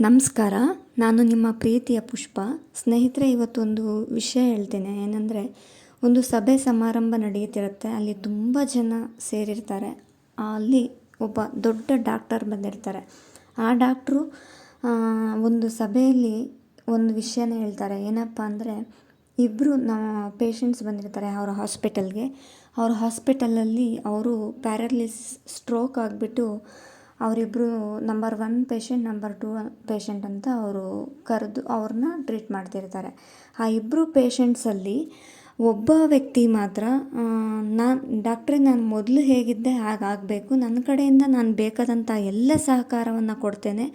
ನಮಸ್ಕಾರ, ನಾನು ನಿಮ್ಮ ಪ್ರೀತಿಯ ಪುಷ್ಪ. ಸ್ನೇಹಿತರೆ, ಇವತ್ತೊಂದು ವಿಷಯ ಹೇಳ್ತೇನೆ. ಏನಂದರೆ, ಒಂದು ಸಭೆ ಸಮಾರಂಭ ನಡೆಯುತ್ತಿರುತ್ತೆ. ಅಲ್ಲಿ ತುಂಬ ಜನ ಸೇರಿರ್ತಾರೆ. ಅಲ್ಲಿ ಒಬ್ಬ ದೊಡ್ಡ ಡಾಕ್ಟರ್ ಬಂದಿರ್ತಾರೆ. ಆ ಡಾಕ್ಟ್ರು ಒಂದು ಸಭೆಯಲ್ಲಿ ಒಂದು ವಿಷಯನ ಹೇಳ್ತಾರೆ. ಏನಪ್ಪ ಅಂದರೆ ಇಬ್ಬರು ನಮ್ಮ ಪೇಷಂಟ್ಸ್ ಬಂದಿರ್ತಾರೆ ಅವರ ಹಾಸ್ಪಿಟಲ್ಗೆ ಅವ್ರ ಹಾಸ್ಪಿಟಲಲ್ಲಿ ಅವರು ಪ್ಯಾರಲಿಸ್ ಸ್ಟ್ರೋಕ್ ಆಗಿಬಿಟ್ಟು ಅವರಿಬ್ಬರು number one patient number two patient ಅಂತ ಅವರು ಕರೆದು ಅವ್ರನ್ನ ಟ್ರೀಟ್ ಮಾಡ್ತಿರ್ತಾರೆ. ಆ ಇಬ್ಬರು ಪೇಷಂಟ್ಸಲ್ಲಿ ಒಬ್ಬ ವ್ಯಕ್ತಿ ಮಾತ್ರ ನಾನು ಡಾಕ್ಟ್ರೇ ನಾನು ಮೊದಲು ಹೇಗಿದ್ದೆ ಹಾಗಾಗಬೇಕು. ನನ್ನ ಕಡೆಯಿಂದ ನಾನು ಬೇಕಾದಂಥ ಎಲ್ಲ ಸಹಕಾರವನ್ನು ಕೊಡ್ತೇನೆ.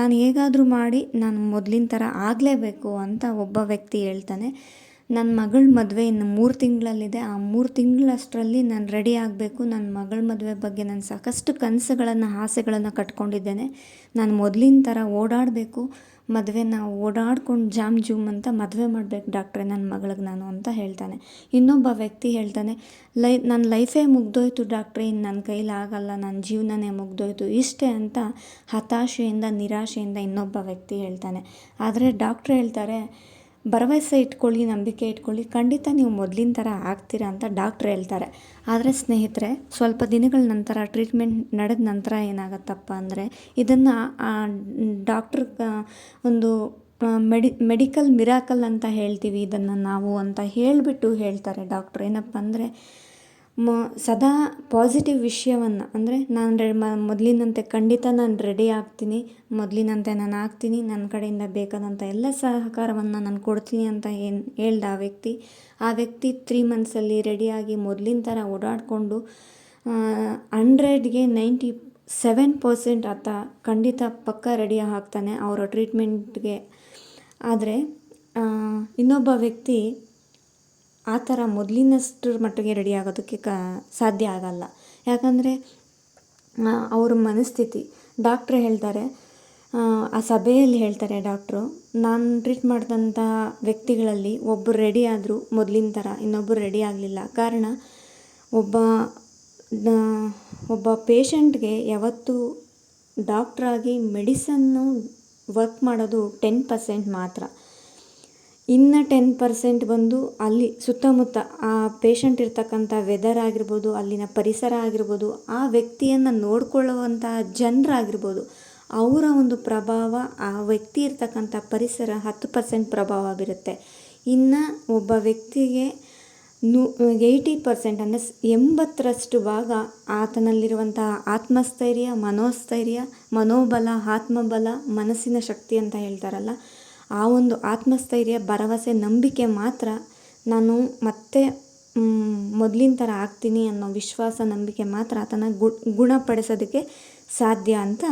ನಾನು ಹೇಗಾದರೂ ಮಾಡಿ ನಾನು ಮೊದಲಿನ ಥರ ಆಗಲೇಬೇಕು ಅಂತ ಒಬ್ಬ ವ್ಯಕ್ತಿ ಹೇಳ್ತಾನೆ. ನನ್ನ ಮಗಳ ಮದುವೆ ಇನ್ನು ಮೂರು ತಿಂಗಳಲ್ಲಿದೆ. ಆ ಮೂರು ತಿಂಗಳಷ್ಟರಲ್ಲಿ ನಾನು ರೆಡಿ ಆಗಬೇಕು. ನನ್ನ ಮಗಳ ಮದುವೆ ಬಗ್ಗೆ ನಾನು ಸಾಕಷ್ಟು ಕನಸುಗಳನ್ನು, ಆಸೆಗಳನ್ನು ಕಟ್ಕೊಂಡಿದ್ದೇನೆ. ನಾನು ಮೊದಲಿನ ಥರ ಓಡಾಡಬೇಕು. ಮದುವೆನ ಓಡಾಡ್ಕೊಂಡು ಜಾಮ್ ಜೂಮ್ ಅಂತ ಮದುವೆ ಮಾಡಬೇಕು ಡಾಕ್ಟ್ರೆ, ನನ್ನ ಮಗಳಿಗೆ ನಾನು ಅಂತ ಹೇಳ್ತಾನೆ. ಇನ್ನೊಬ್ಬ ವ್ಯಕ್ತಿ ಹೇಳ್ತಾನೆ, ಲೈ, ನನ್ನ ಲೈಫೇ ಮುಗ್ದೋಯ್ತು ಡಾಕ್ಟ್ರೆ, ಇನ್ನು ನನ್ನ ಕೈಲಿ ಆಗಲ್ಲ, ನನ್ನ ಜೀವನನೇ ಮುಗ್ದೋಯ್ತು. ಇಷ್ಟೇ ಅಂತ ಹತಾಶೆಯಿಂದ, ನಿರಾಶೆಯಿಂದ ಇನ್ನೊಬ್ಬ ವ್ಯಕ್ತಿ ಹೇಳ್ತಾನೆ. ಆದರೆ ಡಾಕ್ಟ್ರ್ ಹೇಳ್ತಾರೆ ಭರವಸೆ ಇಟ್ಕೊಳ್ಳಿ, ನಂಬಿಕೆ ಇಟ್ಕೊಳ್ಳಿ. ಖಂಡಿತ ನೀವು ಮೊದಲಿನ ಥರ ಆಗ್ತೀರಾ ಅಂತ ಡಾಕ್ಟ್ರ್ ಹೇಳ್ತಾರೆ. ಆದರೆ ಸ್ನೇಹಿತರೆ, ಸ್ವಲ್ಪ ದಿನಗಳ ನಂತರ, ಟ್ರೀಟ್ಮೆಂಟ್ ನಡೆದ ನಂತರ ಏನಾಗತ್ತಪ್ಪ ಅಂದರೆ, ಇದನ್ನು ಡಾಕ್ಟ್ರ್ ಒಂದು ಮೆಡಿ, ಮೆಡಿಕಲ್ ಮಿರಾಕಲ್ ಅಂತ ಹೇಳ್ತೀವಿ ಇದನ್ನು ನಾವು ಅಂತ ಹೇಳಿಬಿಟ್ಟು ಹೇಳ್ತಾರೆ ಡಾಕ್ಟ್ರ್. ಏನಪ್ಪ ಅಂದರೆ ಮ, ಸದಾ ಪಾಸಿಟಿವ್ ವಿಷಯವನ್ನು, ಅಂದರೆ ನಾನು ರೆ ಮೊದಲಿನಂತೆ ಖಂಡಿತ ನಾನು ರೆಡಿ ಆಗ್ತೀನಿ, ಮೊದಲಿನಂತೆ ನಾನು ಆಗ್ತೀನಿ ನನ್ನ ಕಡೆಯಿಂದ ಬೇಕಾದಂಥ ಎಲ್ಲ ಸಹಕಾರವನ್ನು ನಾನು ಕೊಡ್ತೀನಿ ಅಂತ ಏನು, ಹೇಳ್ದ ಆ ವ್ಯಕ್ತಿ. ಆ ವ್ಯಕ್ತಿ ತ್ರೀ ಮಂತ್ಸಲ್ಲಿ ರೆಡಿಯಾಗಿ ಮೊದಲಿನ ಥರ ಓಡಾಡಿಕೊಂಡು ಹಂಡ್ರೆಡ್ಗೆ ನೈಂಟಿ ಸೆವೆನ್ ಪರ್ಸೆಂಟ್ ಆತ ಖಂಡಿತ ಪಕ್ಕ ರೆಡಿ ಆಗ್ತಾನೆ, ಅವರ ಟ್ರೀಟ್ಮೆಂಟ್ಗೆ ಆದರೆ ಇನ್ನೊಬ್ಬ ವ್ಯಕ್ತಿ ಆ ಥರ ಮೊದಲಿನಷ್ಟರ ಮಟ್ಟಿಗೆ ರೆಡಿ ಆಗೋದಕ್ಕೆ ಕ, ಸಾಧ್ಯ ಆಗಲ್ಲ. ಯಾಕಂದರೆ ಅವ್ರ ಮನಸ್ಥಿತಿ. ಡಾಕ್ಟ್ರ್ ಹೇಳ್ತಾರೆ, ಆ ಸಭೆಯಲ್ಲಿ ಹೇಳ್ತಾರೆ ಡಾಕ್ಟ್ರು ನಾನು ಟ್ರೀಟ್ ಮಾಡಿದಂಥ ವ್ಯಕ್ತಿಗಳಲ್ಲಿ ಒಬ್ಬರು ರೆಡಿ ಆದರೂ ಮೊದಲಿನ ಥರ ಇನ್ನೊಬ್ಬರು ರೆಡಿ ಆಗಲಿಲ್ಲ. ಕಾರಣ, ಒಬ್ಬ ಒಬ್ಬ ಪೇಷಂಟ್ಗೆ ಯಾವತ್ತೂ ಡಾಕ್ಟ್ರಾಗಿ ಮೆಡಿಸನ್ನು ವರ್ಕ್ ಮಾಡೋದು ಟೆನ್ ಪರ್ಸೆಂಟ್ ಮಾತ್ರ. ಇನ್ನು ಟೆನ್ ಪರ್ಸೆಂಟ್ ಬಂದು ಅಲ್ಲಿ ಸುತ್ತಮುತ್ತ ಆ ಪೇಷಂಟ್ ಇರ್ತಕ್ಕಂಥ ವೆದರ್ ಆಗಿರ್ಬೋದು, ಅಲ್ಲಿನ ಪರಿಸರ ಆಗಿರ್ಬೋದು, ಆ ವ್ಯಕ್ತಿಯನ್ನು ನೋಡಿಕೊಳ್ಳುವಂತಹ ಜನರಾಗಿರ್ಬೋದು, ಅವರ ಒಂದು ಪ್ರಭಾವ ಆ ವ್ಯಕ್ತಿ ಇರ್ತಕ್ಕಂಥ ಪರಿಸರ ಹತ್ತು ಪರ್ಸೆಂಟ್ ಪ್ರಭಾವ ಬೀರುತ್ತೆ. ಇನ್ನು ಒಬ್ಬ ವ್ಯಕ್ತಿಗೆ ನೂ ಏಯ್ಟಿ ಪರ್ಸೆಂಟ್ ಅಂದರೆ ಎಂಬತ್ತರಷ್ಟು ಭಾಗ ಆತನಲ್ಲಿರುವಂತಹ ಆತ್ಮಸ್ಥೈರ್ಯ, ಮನೋಸ್ಥೈರ್ಯ, ಮನೋಬಲ, ಆತ್ಮಬಲ, ಮನಸ್ಸಿನ ಶಕ್ತಿ ಅಂತ ಹೇಳ್ತಾರಲ್ಲ ಆ ಒಂದು ಆತ್ಮಸ್ಥೈರ್ಯ, ಭರವಸೆ, ನಂಬಿಕೆ ಮಾತ್ರ ನಾನು ಮತ್ತೆ ಮೊದಲಿನ ಥರ ಆಗ್ತೀನಿ ಅನ್ನೋ ವಿಶ್ವಾಸ, ನಂಬಿಕೆ ಮಾತ್ರ ಆತನ ಗುಣಪಡಿಸೋದಕ್ಕೆ ಸಾಧ್ಯ ಅಂತ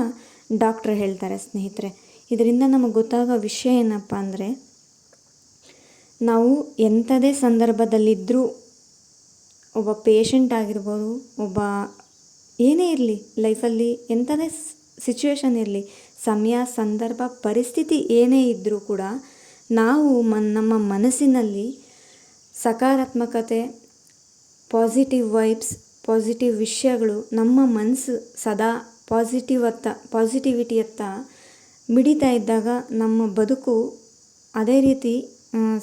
ಡಾಕ್ಟ್ರ್ ಹೇಳ್ತಾರೆ ಸ್ನೇಹಿತರೆ. ಇದರಿಂದ ನಮಗೆ ಗೊತ್ತಾಗೋ ವಿಷಯ ಏನಪ್ಪ ಅಂದರೆ, ನಾವು ಎಂಥದೇ ಸಂದರ್ಭದಲ್ಲಿದ್ದರೂ ಒಬ್ಬ ಪೇಷಂಟ್ ಆಗಿರ್ಬೋದು, ಒಬ್ಬ ಏನೇ ಇರಲಿ ಲೈಫಲ್ಲಿ ಎಂಥದೇ ಸಿಚುವೇಶನ್ ಇರಲಿ, ಸಮಯ, ಸಂದರ್ಭ, ಪರಿಸ್ಥಿತಿ ಏನೇ ಇದ್ದರೂ ಕೂಡ ನಾವು ಮನ್, ನಮ್ಮ ಮನಸ್ಸಿನಲ್ಲಿ ಸಕಾರಾತ್ಮಕತೆ ಪಾಸಿಟಿವ್ ವೈಬ್ಸ್ ಪಾಸಿಟಿವ್ ವಿಷಯಗಳು ನಮ್ಮ ಮನಸ್ಸು ಸದಾ ಪಾಸಿಟಿವ್ ಅತ್ತ ಪಾಸಿಟಿವಿಟಿಯತ್ತ ಮಿಡಿತಾ ಇದ್ದಾಗ ನಮ್ಮ ಬದುಕು ಅದೇ ರೀತಿ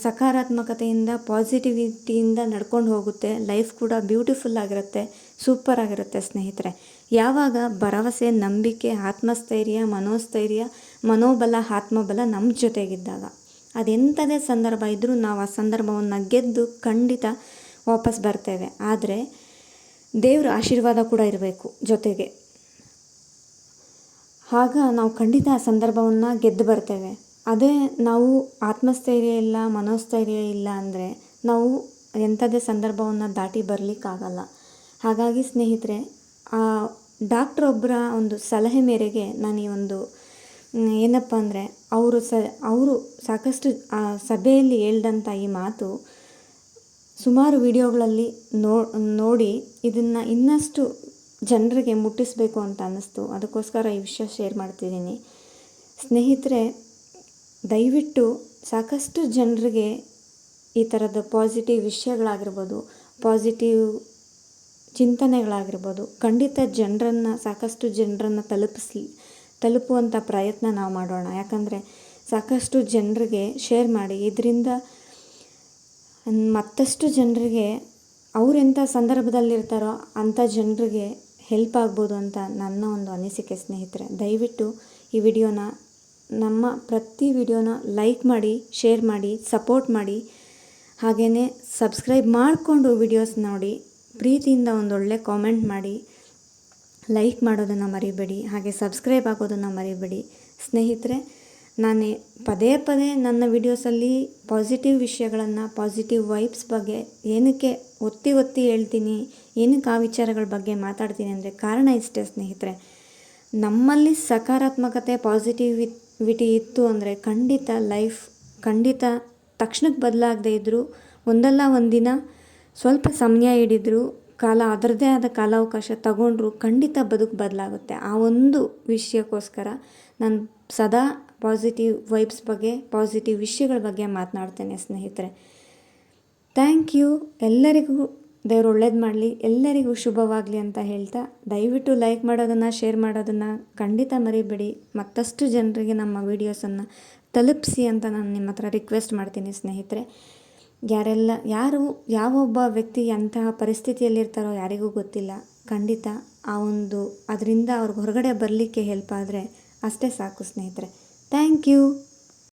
ಸಕಾರಾತ್ಮಕತೆಯಿಂದ ಪಾಸಿಟಿವಿಟಿಯಿಂದ ನಡ್ಕೊಂಡು ಹೋಗುತ್ತೆ. ಲೈಫ್ ಕೂಡ ಬ್ಯೂಟಿಫುಲ್ ಆಗಿರುತ್ತೆ ಸೂಪರ್ ಆಗಿರುತ್ತೆ ಸ್ನೇಹಿತರೆ. ಯಾವಾಗ ಭರವಸೆ, ನಂಬಿಕೆ, ಆತ್ಮಸ್ಥೈರ್ಯ, ಮನೋಸ್ಥೈರ್ಯ, ಮನೋಬಲ, ಆತ್ಮಬಲ ನಮ್ಮ ಜೊತೆಗಿದ್ದಾಗ ಅದೆಂಥದೇ ಸಂದರ್ಭ ಇದ್ದರೂ ನಾವು ಆ ಸಂದರ್ಭವನ್ನು ಗೆದ್ದು ಖಂಡಿತ ವಾಪಸ್ ಬರ್ತೇವೆ. ಆದರೆ ದೇವರ ಆಶೀರ್ವಾದ ಕೂಡ ಇರಬೇಕು ಜೊತೆಗೆ. ಆಗ ನಾವು ಖಂಡಿತ ಆ ಸಂದರ್ಭವನ್ನು ಗೆದ್ದು ಬರ್ತೇವೆ. ಅದೇ ನಾವು ಆತ್ಮಸ್ಥೈರ್ಯ ಇಲ್ಲ, ಮನೋಸ್ಥೈರ್ಯ ಇಲ್ಲ ಅಂದರೆ ನಾವು ಎಂಥದೇ ಸಂದರ್ಭವನ್ನು ದಾಟಿ ಬರಲಿಕ್ಕಾಗಲ್ಲ. ಹಾಗಾಗಿ ಸ್ನೇಹಿತರೆ ಆ ಡಾಕ್ಟ್ರೊಬ್ಬರ ಒಂದು ಸಲಹೆ ಮೇರೆಗೆ ನಾನು ಈ ಒಂದು ಏನಪ್ಪ ಅಂದರೆ ಅವರು ಸ, ಅವರು ಸಾಕಷ್ಟು, ಆ, ಸಭೆಯಲ್ಲಿ ಹೇಳ್ದಂಥ ಈ ಮಾತು ಸುಮಾರು ವಿಡಿಯೋಗಳಲ್ಲಿ ನೋಡಿ ಇದನ್ನು ಇನ್ನಷ್ಟು ಜನರಿಗೆ ಮುಟ್ಟಿಸಬೇಕು ಅಂತ ಅನ್ನಿಸ್ತು. ಅದಕ್ಕೋಸ್ಕರ ಈ ವಿಷಯ ಶೇರ್ ಮಾಡ್ತಿದ್ದೀನಿ. ಸ್ನೇಹಿತರೆ, ದಯವಿಟ್ಟು ಸಾಕಷ್ಟು ಜನರಿಗೆ ಈ ಥರದ ಪಾಸಿಟಿವ್ ವಿಷಯಗಳಾಗಿರ್ಬೋದು, ಪಾಸಿಟಿವ್ ಚಿಂತನೆಗಳಾಗಿರ್ಬೋದು. ಖಂಡಿತ ಜನರನ್ನು, ಸಾಕಷ್ಟು ಜನರನ್ನು ತಲುಪಿಸ್ಲಿ ತಲುಪುವಂಥ ಪ್ರಯತ್ನ ನಾವು ಮಾಡೋಣ. ಯಾಕಂದರೆ ಸಾಕಷ್ಟು ಜನರಿಗೆ ಶೇರ್ ಮಾಡಿ, ಇದರಿಂದ ಮತ್ತಷ್ಟು ಜನರಿಗೆ ಅವರೆಂಥ ಸಂದರ್ಭದಲ್ಲಿರ್ತಾರೋ ಅಂಥ ಜನರಿಗೆ ಹೆಲ್ಪ್ ಆಗ್ಬೋದು ಅಂತ ನನ್ನ ಒಂದು ಅನಿಸಿಕೆ ಸ್ನೇಹಿತರೆ. ದಯವಿಟ್ಟು ಈ ವಿಡಿಯೋನ, ನಮ್ಮ ಪ್ರತಿ ವಿಡಿಯೋನ ಲೈಕ್ ಮಾಡಿ ಶೇರ್ ಮಾಡಿ ಸಪೋರ್ಟ್ ಮಾಡಿ ಹಾಗೆಯೇ ಸಬ್ಸ್ಕ್ರೈಬ್ ಮಾಡಿಕೊಂಡು ವಿಡಿಯೋಸ್ ನೋಡಿ. ಪ್ರೀತಿಯಿಂದ ಒಂದೊಳ್ಳೆ ಕಾಮೆಂಟ್ ಮಾಡಿ ಲೈಕ್ ಮಾಡೋದನ್ನು ಮರಿಬೇಡಿ, ಹಾಗೆ ಸಬ್ಸ್ಕ್ರೈಬ್ ಆಗೋದನ್ನು ಮರಿಬೇಡಿ. ಸ್ನೇಹಿತರೆ, ನಾನೇ ಪದೇ ಪದೇ ನನ್ನ ವಿಡಿಯೋಸಲ್ಲಿ ಪಾಸಿಟಿವ್ ವಿಷಯಗಳನ್ನು ಪಾಸಿಟಿವ್ ವೈಬ್ಸ್ ಬಗ್ಗೆ ಏನಕ್ಕೆ ಒತ್ತಿ ಒತ್ತಿ ಹೇಳ್ತೀನಿ, ಏನಕ್ಕೆ ಆ ವಿಚಾರಗಳ ಬಗ್ಗೆ ಮಾತಾಡ್ತೀನಿ ಅಂದರೆ ಕಾರಣ ಇಷ್ಟೇ ಸ್ನೇಹಿತರೆ. ನಮ್ಮಲ್ಲಿ ಸಕಾರಾತ್ಮಕತೆ ಪಾಸಿಟಿವಿಟಿ ಇತ್ತು ಅಂದರೆ ಖಂಡಿತ ಲೈಫ್ ಖಂಡಿತ ತಕ್ಷಣಕ್ಕೆ ಬದಲಾಗದೇ ಇದ್ದರೂ ಒಂದಲ್ಲ ಒಂದಿನ ಸ್ವಲ್ಪ ಸಮಯ ಹಿಡಿದ್ರು ಕಾಲ ಅದರದ್ದೇ ಆದ ಕಾಲಾವಕಾಶ ತಗೊಂಡ್ರು ಖಂಡಿತ ಬದುಕು ಬದಲಾಗುತ್ತೆ. ಆ ಒಂದು ವಿಷಯಕ್ಕೋಸ್ಕರ ನಾನು ಸದಾ ಪಾಸಿಟಿವ್ ವೈಬ್ಸ್ ಬಗ್ಗೆ ಪಾಸಿಟಿವ್ ವಿಷಯಗಳ ಬಗ್ಗೆ ಮಾತನಾಡ್ತೇನೆ ಸ್ನೇಹಿತರೆ. ಥ್ಯಾಂಕ್ ಯು ಎಲ್ಲರಿಗೂ ದೇವ್ರು ಒಳ್ಳೇದು ಮಾಡಲಿ. ಎಲ್ಲರಿಗೂ ಶುಭವಾಗಲಿ ಅಂತ ಹೇಳ್ತಾ ದಯವಿಟ್ಟು ಲೈಕ್ ಮಾಡೋದನ್ನು ಶೇರ್ ಮಾಡೋದನ್ನು ಖಂಡಿತ ಮರಿಬೇಡಿ. ಮತ್ತಷ್ಟು ಜನರಿಗೆ ನಮ್ಮ ವೀಡಿಯೋಸನ್ನು ತಲುಪಿಸಿ ಅಂತ ನಾನು ನಿಮ್ಮ ಹತ್ರ ರಿಕ್ವೆಸ್ಟ್ ಮಾಡ್ತೀನಿ ಸ್ನೇಹಿತರೆ. ಯಾರೆಲ್ಲ, ಯಾರು, ಯಾವ ಒಬ್ಬ ವ್ಯಕ್ತಿ ಅಂತಹ ಪರಿಸ್ಥಿತಿಯಲ್ಲಿರ್ತಾರೋ ಯಾರಿಗೂ ಗೊತ್ತಿಲ್ಲ. ಖಂಡಿತ ಆ ಒಂದು, ಅದರಿಂದ ಅವ್ರಿಗೆ ಹೊರಗಡೆ ಬರಲಿಕ್ಕೆ ಹೆಲ್ಪ್ ಆದರೆ ಅಷ್ಟೇ ಸಾಕು ಸ್ನೇಹಿತರೆ. Thank you